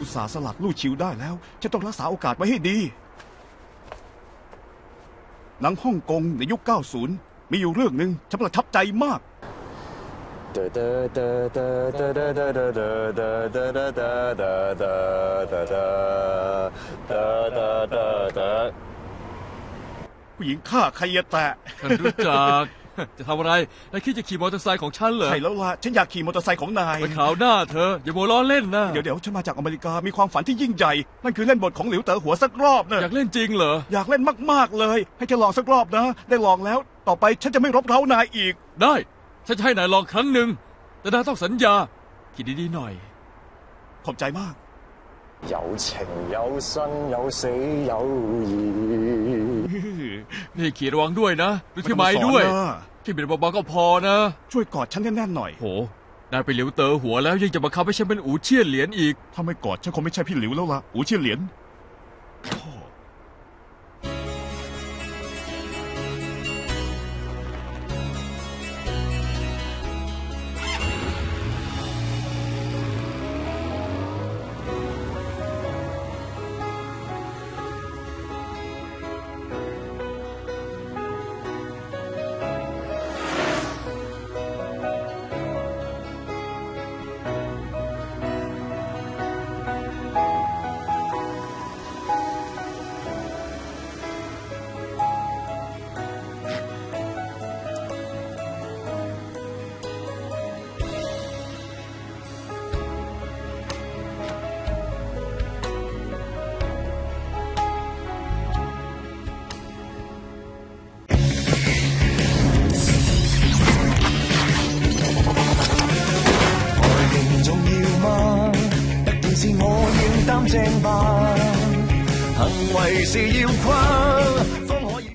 อุส่าห์สลัดลู่ชิวได้แล้ว จะต้องรักษาโอกาสไว้ให้ดี หนังฮ่องกงในยุค 90 มีอยู่เรื่องหนึ่งฉันประทับใจมาก ผู้หญิงฆ่าใครยะแตะ ฉันรู้จัก จะทำอะไรนายคิดจะขี่มอเตอร์ไซค์ของฉันเหรอใช่แล้วล่ะฉันอยากขี่มอเตอร์ไซค์ของนาย ไปข่าวหน้าเธอ อย่าโมวล้อเล่นนะเดี๋ยวเดี๋ยวฉันมาจากอเมริกามีความฝันที่ยิ่งใหญ่ นั่นคือเล่นบทของหลิวเต๋อหัวสักรอบนะอยากเล่นจริงเหรอ อยากเล่นมากๆเลย ให้ฉันลองสักรอบนะ ได้ลองแล้ว ต่อไปฉันจะไม่รบเร้านายอีก ได้ ฉันจะให้นายลองครั้งหนึ่งแต่นายต้องสัญญาคิดดีๆหน่อย ขอบใจมาก 有情有生有死有义。 นี่ขี่ระวังด้วยนะ ดูที่ไม้ด้วย ไม่ต้องมาสอนนะ ที่เบียดเบาๆก็พอนะ ช่วยกอดฉันแน่นๆหน่อย โห นายไปเหลียวเตอหัวแล้วยังจะมาคับให้ฉันเป็นอูเชี่ยนเหรียญอีก ถ้าไม่กอดฉันคงไม่ใช่พี่หลิวแล้วล่ะ อูเชียนเหรียญ 正吧，行为是要困，方可以。